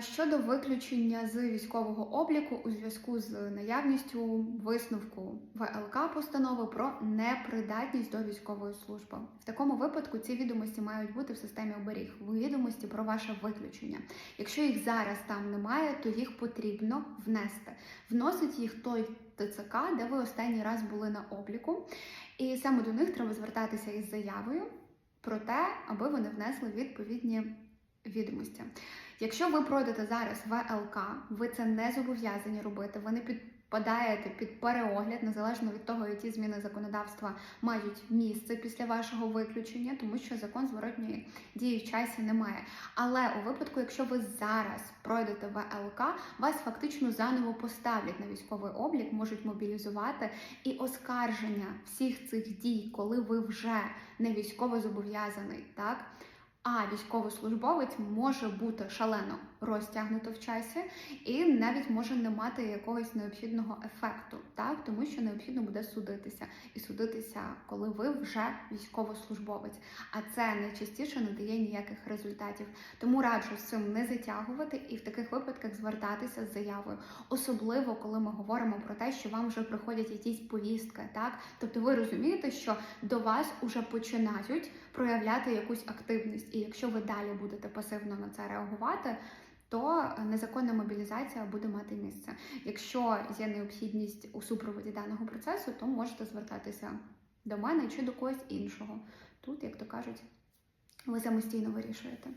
Щодо виключення з військового обліку у зв'язку з наявністю висновку ВЛК постанови про непридатність до військової служби, в такому випадку ці відомості мають бути в системі оберіг, відомості про ваше виключення. Якщо їх зараз там немає, то їх потрібно внести. Вносить їх той ТЦК, де ви останній раз були на обліку, і саме до них треба звертатися із заявою про те, аби вони внесли відповідні відомості. Якщо ви пройдете зараз ВЛК, ви це не зобов'язані робити. Ви не підпадаєте під переогляд, незалежно від того, які зміни законодавства мають місце після вашого виключення, тому що закон зворотньої дії в часі немає. Але у випадку, якщо ви зараз пройдете ВЛК, вас фактично заново поставлять на військовий облік, можуть мобілізувати і оскарження всіх цих дій, коли ви вже не військово зобов'язаний, так. А військовослужбовець може бути шалено розтягнуто в часі і навіть може не мати якогось необхідного ефекту, так тому що необхідно буде судитися і судитися, коли ви вже військовослужбовець. А це найчастіше не дає ніяких результатів. Тому раджу з цим не затягувати і в таких випадках звертатися з заявою, особливо коли ми говоримо про те, що вам вже приходять якісь повістки, так тобто ви розумієте, що до вас уже починають проявляти якусь активність. І якщо ви далі будете пасивно на це реагувати, то незаконна мобілізація буде мати місце. Якщо є необхідність у супроводі даного процесу, то можете звертатися до мене чи до когось іншого. Тут, як то кажуть, ви самостійно вирішуєте.